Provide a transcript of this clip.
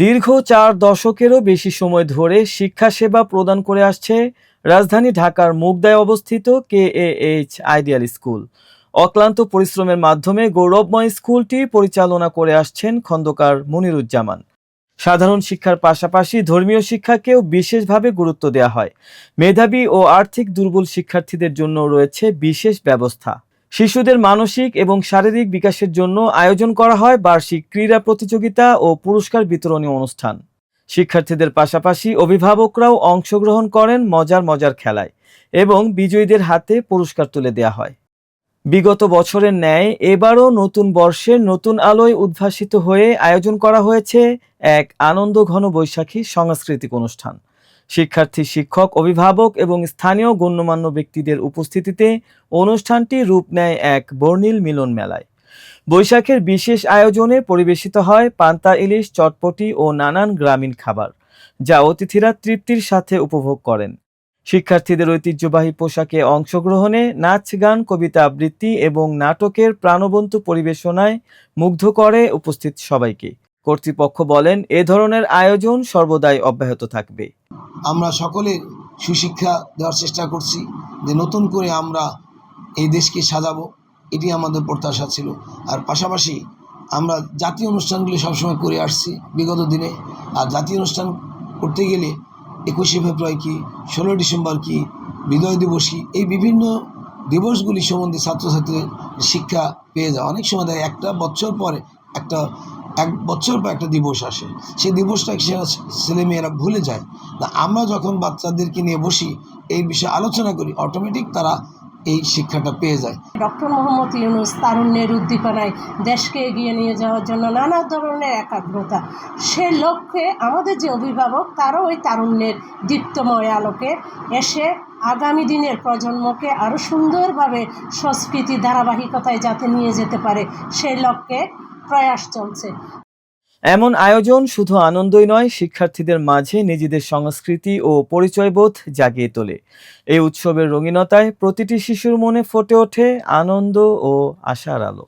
দীর্ঘ চার দশকেরও বেশি সময় ধরে শিক্ষা সেবা প্রদান করে আসছে রাজধানী ঢাকার মুগদায় অবস্থিত কে এইচ আইডিয়াল স্কুল। অক্লান্ত পরিশ্রমের মাধ্যমে গৌরবময় স্কুলটি পরিচালনা করে আসছেন খন্দকার মনিরুজ্জামান। সাধারণ শিক্ষার পাশাপাশি ধর্মীয় শিক্ষাকেও বিশেষভাবে গুরুত্ব দেওয়া হয়। মেধাবী ও আর্থিক দুর্বল শিক্ষার্থীদের জন্য রয়েছে বিশেষ ব্যবস্থা। শিশুদের মানসিক এবং শারীরিক বিকাশের জন্য আয়োজন করা হয় বার্ষিক ক্রীড়া প্রতিযোগিতা ও পুরস্কার বিতরণী অনুষ্ঠান। শিক্ষার্থীদের পাশাপাশি অভিভাবকরাও অংশগ্রহণ করেন মজার মজার খেলায় এবং বিজয়ীদের হাতে পুরস্কার তুলে দেওয়া হয়। বিগত বছরের ন্যায় এবারও নতুন বর্ষের নতুন আলোয় উদ্ভাসিত হয়ে আয়োজন করা হয়েছে এক আনন্দ ঘন বৈশাখী সাংস্কৃতিক অনুষ্ঠান। শিক্ষার্থী শিক্ষক, অভিভাবক এবং স্থানীয় গণ্যমান্য ব্যক্তিদের উপস্থিতিতে অনুষ্ঠানটি রূপ নেয় এক বর্ণিল মিলন মেলায়। বৈশাখের বিশেষ আয়োজনে পরিবেশিত হয় পান্তা ইলিশ, চটপটি ও নানান গ্রামীণ খাবার, যা অতিথিরা তৃপ্তির সাথে উপভোগ করেন। শিক্ষার্থীদের ঐতিহ্যবাহী পোশাকে অংশগ্রহণে নাচ, গান, কবিতা আবৃত্তি এবং নাটকের প্রাণবন্ত পরিবেশনায় মুগ্ধ করে উপস্থিত সবাইকে। কর্তৃপক্ষ বলেন, এ ধরনের আয়োজন সর্বদাই অব্যাহত থাকবে। আমরা সকলে সুশিক্ষা দেওয়ার চেষ্টা করছি যে নতুন করে আমরা এই দেশকে সাজাবো। এটি আমাদের প্রত্যাশা ছিল। আর পাশাপাশি আমরা জাতীয় অনুষ্ঠানগুলি সবসময় করে আসছি বিগত দিনে। আর জাতীয় অনুষ্ঠান করতে গেলে একুশে ফেব্রুয়ারি কি, ষোলোই ডিসেম্বর কি, বিজয় দিবস কি, এই বিভিন্ন দিবসগুলি সম্বন্ধে ছাত্রছাত্রীদের শিক্ষা পেয়ে যায় অনেক সময় দেয় একটা বছর পরে একটা এক বছর পর একটা দিবস আসে। সেই দিবসটা ছেলেমেয়েরা ভুলে যায়? না, আমরা যখন বাচ্চাদেরকে নিয়ে বসি, এই বিষয়ে আলোচনা করি অটোমেটিক তারা এই শিক্ষাটা পেয়ে যায়। ডক্টর মোহাম্মদ ইউনুস তারুণ্যের উদ্দীপনায় দেশকে এগিয়ে নিয়ে যাওয়ার জন্য নানা ধরনের একাগ্রতা। সে লক্ষ্যে আমাদের যে অভিভাবক, তারও ওই তারুণ্যের দীপ্তময় আলোকে এসে আগামী দিনের প্রজন্মকে আরও সুন্দরভাবে সংস্কৃতি ধারাবাহিকতায় যাতে নিয়ে যেতে পারে, সেই লক্ষ্যে প্রয়াস চলছে। এমন আয়োজন শুধু আনন্দই নয়, শিক্ষার্থীদের মাঝে নিজেদের সংস্কৃতি ও পরিচয়বোধ জাগিয়ে তোলে। এই উৎসবের রঙিনতায় প্রতিটি শিশুর মনে ফুটে ওঠে আনন্দ ও আশার আলো।